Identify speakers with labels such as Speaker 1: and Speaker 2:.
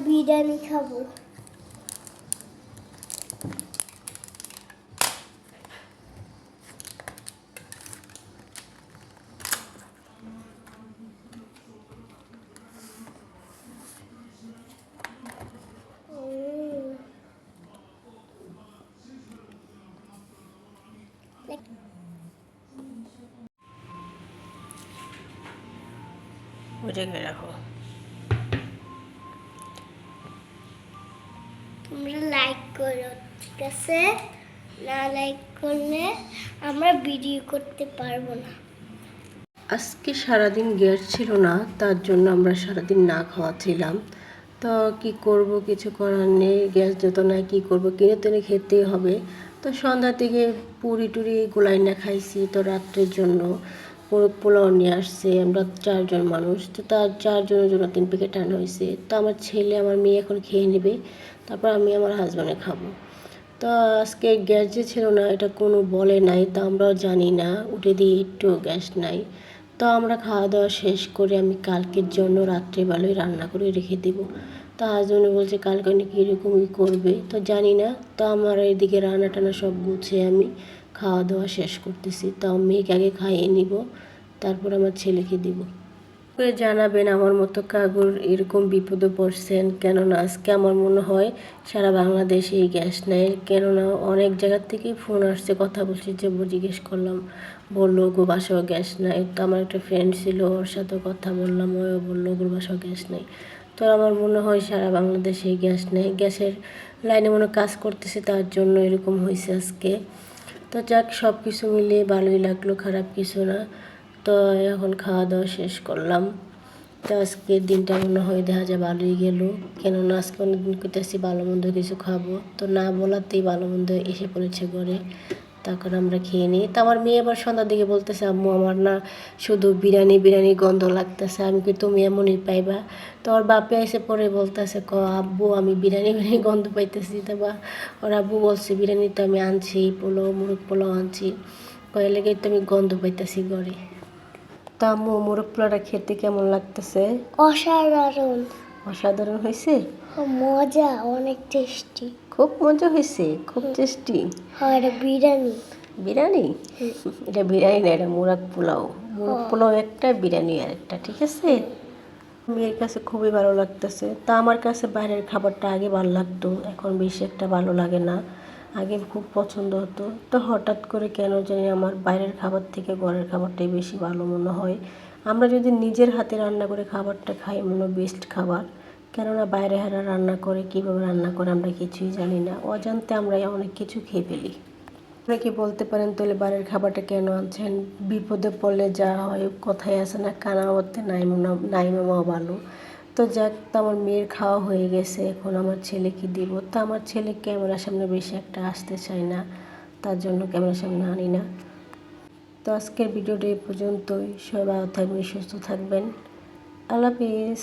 Speaker 1: বিরিয়ানি খাব উম।
Speaker 2: ওই জায়গায় রাখো
Speaker 1: তোমরা লাইক করো, ঠিক আছে? না লাইক করলে আমরা ভিডিও করতে পারব না।
Speaker 2: আজকে সারাদিন গ্যাস ছিল না, তার জন্য আমরা সারাদিন না খাওয়াছিলাম তো কি করব, কিছু করার নেই গ্যাস যত না কি করব, কিনে টেনে খেতেই হবে। তো সন্ধ্যা থেকে পুরি টুরি গোলাই না খাইছি তো রাত্রের জন্য। পোলাও নিয়ে আসছে, আমরা চারজন মানুষ। তো তার চারজনের জন্য তিন প্যাকেট আনা হয়েছে। তো আমার ছেলে, আমার মেয়ে এখন খেয়ে নেবে। তারপর আমি আমার হাজব্যান্ডে খাব। তো আজকে গ্যাস যে ছিল না, এটা কোনো বলে নাই, তা আমরাও জানি না। উঠে দিয়ে একটু গ্যাস নাই। তো আমরা খাওয়া দাওয়া শেষ করে আমি কালকের জন্য রাত্রেবেলায় রান্না করে রেখে দেব। তো হাজব্যান্ড বলছে, কালকে নাকি এরকমই করবে। তো জানি না। তো আমার এদিকে রান্না টানা সব গুছিয়ে আমি খাওয়া দাওয়া শেষ করতেছি। তাও মেয়েকে আগে খাইয়ে নিব, তারপর আমার ছেলেকে দিব। জানাবেন আমার মতো কাগুর এরকম বিপদে পড়ছেন কেননা আজকে আমার মনে হয় সারা বাংলাদেশে এই গ্যাস নেয় কেননা অনেক জায়গার থেকে ফোন আসছে, কথা বলছি, যে জিজ্ঞেস করলাম, বলল গো বাসাও গ্যাস নাই। তো আমার একটা ফ্রেন্ড ছিল, ওর সাথে কথা বললাম ওও বলল গো বাসাও গ্যাস নেই। তো আমার মনে হয় সারা বাংলাদেশে গ্যাস নেই। গ্যাসের লাইনে মনে কাজ করতেছে, তার জন্য এরকম হয়েছে আজকে। তো যাক সব কিছু মিলিয়ে ভালোই লাগল, খারাপ কিছু না। তো এখন খাওয়া দাওয়া শেষ করলাম। তো আজকের দিনটা মনে হয় দেখা যায় ভালোই গেল। কেননা আজকে অনেকদিন করতেছি ভালো মন্দ কিছু খাব। তো না বলাতেই ভালো মন্দ এসে পড়েছে ঘরে। তখন আমরা খেয়ে নিই। তো আমার মেয়ে আবার সন্ধ্যার দিকে বলতেছে, আম্মু, আমার না শুধু বিরিয়ানি বিরিয়ানি গন্ধ লাগতেছে। আমি কি তুমি এমনই পাইবা? তো ওর বাপে এসে পরে বলতেছে, ক, আব্বু, আমি বিরিয়ানি বিরিয়ানি গন্ধ পাইতেছি। তো বা ওর আব্বু বলছে, বিরিয়ানি তো আমি আনছি, পোলাও, মুরগ পোলাও আনছি। কয়ে লেগে তো আমি গন্ধ পাইতেছি ঘরে। তা আম্মু, মোরগ পোলাওটা খেতে কেমন লাগতেছে?
Speaker 1: অসাধারণ।
Speaker 2: অসাধারণ হয়েছে?
Speaker 1: মজা অনেক টেস্টি
Speaker 2: খুব মজা হয়েছে খুব টেস্টি
Speaker 1: আর বিরিয়ানি।
Speaker 2: বিরিয়ানি? এটা বিরিয়ানি না এটা মোরগ পোলাও। মোরগ পোলাও একটা বিরিয়ানি আর একটা ঠিক আছে? মেয়ের কাছে খুবই ভালো লাগতেছে। তা আমার কাছে বাইরের খাবারটা আগে ভালো লাগতো এখন বেশি একটা ভালো লাগে না। আগে খুব পছন্দ হতো। তো হঠাৎ করে কেন জানি আমার বাইরের খাবার থেকে ঘরের খাবারটাই বেশি ভালো মনে হয়। আমরা যদি নিজের হাতে রান্না করে খাবারটা খাই, মনে বেস্ট খাবার। কেননা বাইরে হারা রান্না করে, কীভাবে রান্না করে আমরা কিছুই জানি না। অজান্তে আমরা অনেক কিছু খেয়ে ফেলি। আপনারা কি বলতে পারেন, তাহলে বাড়ির খাবারটা কেন আনছেন? বিপদে পড়লে যা হয় কথাই আছে না, কানা হতে নাই মনে নাই মামা ভালো তো যাক, তো আমার মেয়ের খাওয়া হয়ে গেছে, এখন আমার ছেলেকে দিব। তো আমার ছেলে ক্যামেরার সামনে বেশি একটা আসতে চায় না, তার জন্য ক্যামেরার সামনে আনি না। তো আজকের ভিডিওটি এই পর্যন্তই। সবাই থাকবেন সুস্থ থাকবেন। আল্লাহ হাফিজ।